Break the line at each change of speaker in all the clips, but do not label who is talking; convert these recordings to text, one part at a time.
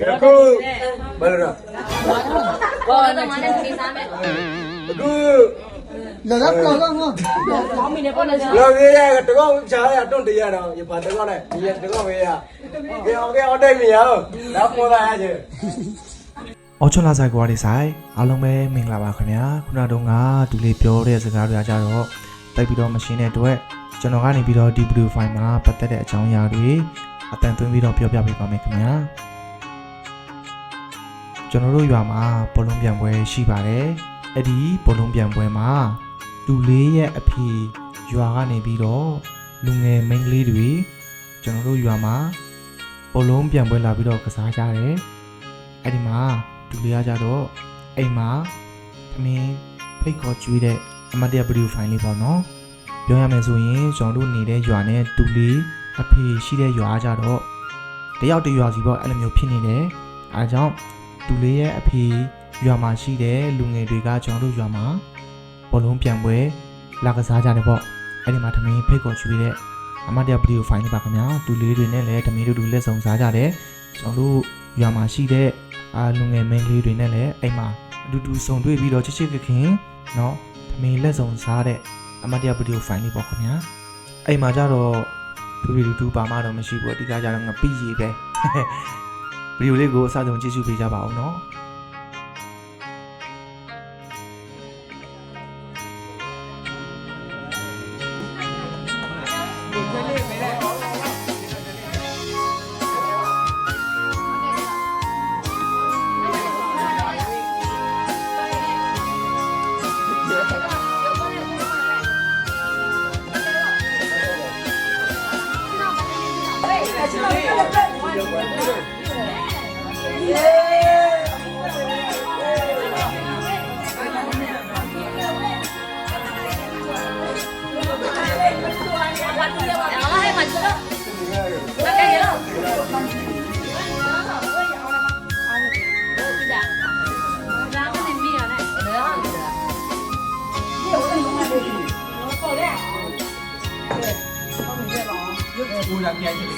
ကဲခုဘယ်လိုလဲ
ဘောတော့မနဲ့စီစားမယ်
အခု
လာလာလာလာငါ
ဘောင်းမီနဲ့ပေါ်နေကြ
လောကေးရတကောက်ချာရတွန့်တရတော့ရပါတကောက်နဲ့ဒီတကောက်ဝေးရကဲအောင်ကဲအောင်တိုက်မြင်အောင်တော့ပေါ်လာရချင်း
အော်ချွန်လာဆိုင်ကွာဒီဆိုင်အားလုံးပဲမင်္ဂလာပါခင်ဗျာခုနကတော့ငါဒူလေးပြောတဲ့စကားတွေကကြတော့တိုက်ပြီးတော့မရှင်းတဲ့အတွက်ကျွန်တော်ကနေပြီးတော့ DW file မှာပတ်သက်တဲ့အကြောင်းအရာတွေအတန်သွင်းပြီးတော့ပြောပြပေးပါမယ်ခင်ဗျာ ကျွန်တော်တို့ရွာမှာဘောလုံးပြန်ပွဲရှိပါတယ်အဲ့ဒီဘောလုံးပြန်ပွဲမှာလူလေးရဲ့အဖေရွာကနေပြီးတော့လူငယ်မိန်းကလေးတွေကျွန်တော်တို့ရွာမှာဘောလုံးပြန်ပွဲလာပြီးတော့ကစားကြတယ်အဲ့ဒီမှာဒူလေးကကြတော့အိမ်မှာသမင်းဖိတ်ခေါ်ကျွေးတဲ့အမတ်တရဗီဒီယိုဖိုင်လေးပေါ့နော်ပြောရမယ်ဆိုရင်ကျွန်တော်တို့နေတဲ့ရွာနဲ့ဒူလေးအဖေရှိတဲ့ရွာကကြတော့တယောက်တစ်ရွာစီပေါ့အဲ့လိုမျိုးဖြစ်နေတယ်အဲဒါကြောင့် ဒူလေးရဲ့အဖေရွာမှာရှိတဲ့လူငယ်တွေကကျွန်တော်တို့ရွာမှာဘောလုံးပြန်ပွဲလာကစားကြတယ်ပေါ့အဲ့ဒီမှာသမင်းဖိတ်ခေါ်ကျွေးတဲ့အမတ်တရဗီဒီယိုဖိုင်လေးပါခင်ဗျာဒူလေးတွေနဲ့လည်းသမင်းတို့ဒူလက်ဆောင်စားကြတယ်ကျွန်တော်တို့ရွာမှာရှိတဲ့ အာလူငယ်မင်းကလေးတွေနဲ့လည်းအိမ်မှာအတူတူဆုံတွေ့ပြီးတော့ချစ်ချစ်ခင်ခင်เนาะသမီးလက်ဆောင်စားတဲ့အမတ်တရဗီဒီယိုဖိုင်လေးပေါ့ခင်ဗျာအိမ်မှာကြတော့ဒူရီဒူပါမတော့မရှိဘူးအတိကကြတော့ငပိရေပဲ ဗီဒီယိုလေးကိုအစားဆုံးကြည့်ရှုပေးကြပါ
အောင်နော်对，对，对，对，对。ရ 来来来来，你咋讲呢？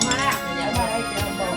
来呀，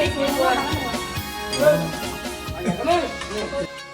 Thank you.